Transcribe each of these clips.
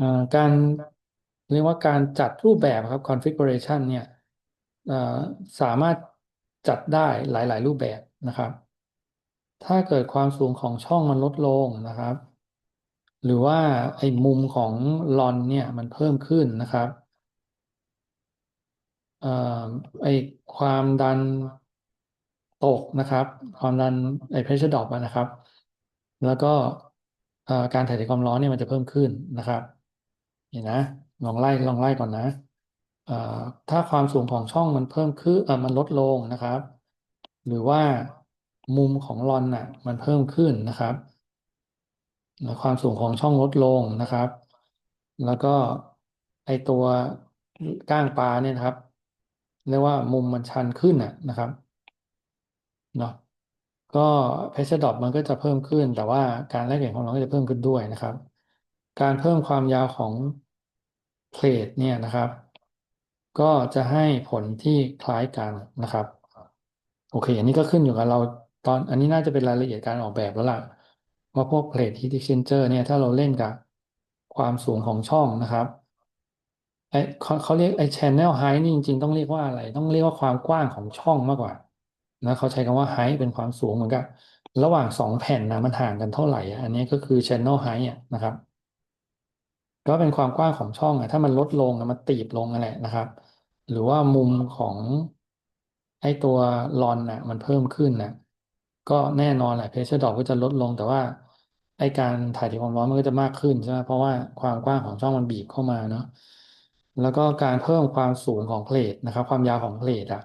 อ่าการเรียกว่าการจัดรูปแบบครับ configuration เนี่ยเอ่อสามารถจัดได้หลาย ๆ รูปแบบนะครับ ถ้าเกิดความสูงของช่องมันลดลงนะครับ หรือว่าไอ้มุมของลอนเนี่ยมันเพิ่มขึ้นนะครับเอ่อไอ้ความดันตกนะครับ ความดันไอ้ pressure drop อะนะครับ แล้วก็การถ่ายเทความร้อนเนี่ยมันจะเพิ่มขึ้นนะครับ นี่นะลองไล่ลองไล่ก่อนนะถ้าความสูงของช่องมันเพิ่มขึ้นมันลดลงนะครับ หรือว่ามุมของลอนน่ะ มันเพิ่มขึ้นนะครับความสูงของช่องลดลงนะครับ แล้วก็ไอตัวก้างปลาเนี่ยครับเรียกว่ามุมมันชันขึ้นน่ะนะครับเนาะก็เพชรดอปมันก็จะเพิ่มขึ้น แต่ว่าการแลกเปลี่ยนของเราก็จะเพิ่มขึ้นด้วยนะครับ การเพิ่มความยาวของ เพลทเนี่ยนะครับ ก็จะให้ผลที่คล้ายกันนะครับ โอเค อันนี้ก็ขึ้นอยู่กับเราตอนอันนี้น่าจะเป็นรายละเอียดการออกแบบแล้วล่ะว่าพวกเพลทฮีท e ิ c เชนเจอร์เนี่ยถ้าเราเล่นกับความสูงของช่องนะครับไอเขาเขาเรียกไอ channel height นี่จริง ๆ ต้องเรียกว่าอะไร ต้องเรียกว่าความกว้างของช่องมากกว่านะเขาใช้คำว่า height เป็นความสูงเหมือนกับ ระหว่างสองแผ่นนะมันห่างกันเท่าไหร่ อันนี้ก็คือ channel height นะครับ ก็เป็นความกว้างของช่องอะถ้ามันลดลงอะมันตีบลงนั่นแหละนะครับ หรือว่ามุมของไอตัวลอนน่ะมันเพิ่มขึ้นน่ะก็แน่นอนแหละ pressure drop ก็จะลดลงแต่ว่าไอการถ่ายเทความร้อนมันก็จะมากขึ้นใช่ไหมเพราะว่าความกว้างของช่องมันบีบเข้ามาเนาะแล้วก็การเพิ่มความสูงของเพลทนะครับ ความยาวของเพลทอะ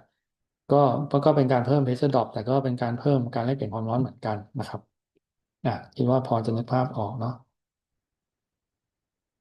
ก็ก็เป็นการเพิ่ม pressure drop แต่ก็เป็นการเพิ่มการแลกเปลี่ยนความร้อนเหมือนกันนะครับอะคิดว่าพอจะนึกภาพออกเนาะ